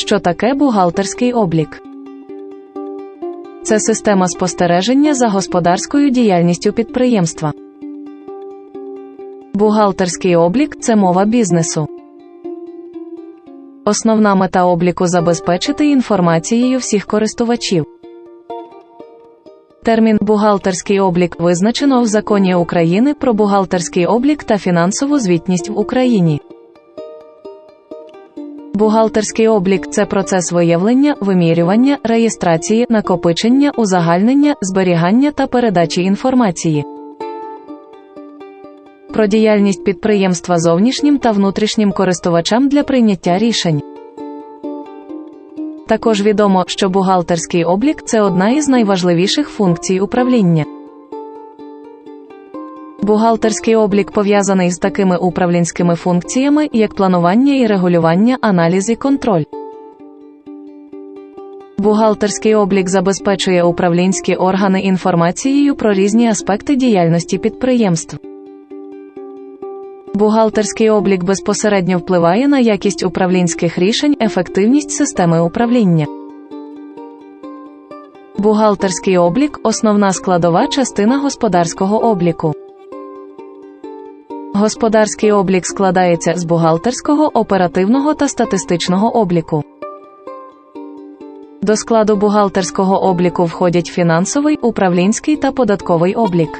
Що таке бухгалтерський облік? Це система спостереження за господарською діяльністю підприємства. Бухгалтерський облік це мова бізнесу. Основна мета обліку забезпечити інформацією всіх користувачів. Термін бухгалтерський облік визначено в законі України про бухгалтерський облік та фінансову звітність в Україні. Бухгалтерський облік це процес виявлення, вимірювання, реєстрації, накопичення, узагальнення, зберігання та передачі інформації. Про діяльність підприємства зовнішнім та внутрішнім користувачам для прийняття рішень. Також відомо, що бухгалтерський облік це одна із найважливіших функцій управління. Бухгалтерський облік пов'язаний з такими управлінськими функціями, як планування і регулювання, аналіз і контроль. Бухгалтерський облік забезпечує управлінські органи інформацією про різні аспекти діяльності підприємств. Бухгалтерський облік безпосередньо впливає на якість управлінських рішень, ефективність системи управління. Бухгалтерський облік основна складова частина господарського обліку. Господарський облік складається з бухгалтерського, оперативного та статистичного обліку. До складу бухгалтерського обліку входять фінансовий, управлінський та податковий облік.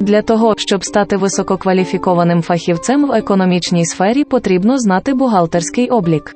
Для того, щоб стати висококваліфікованим фахівцем в економічній сфері, потрібно знати бухгалтерський облік.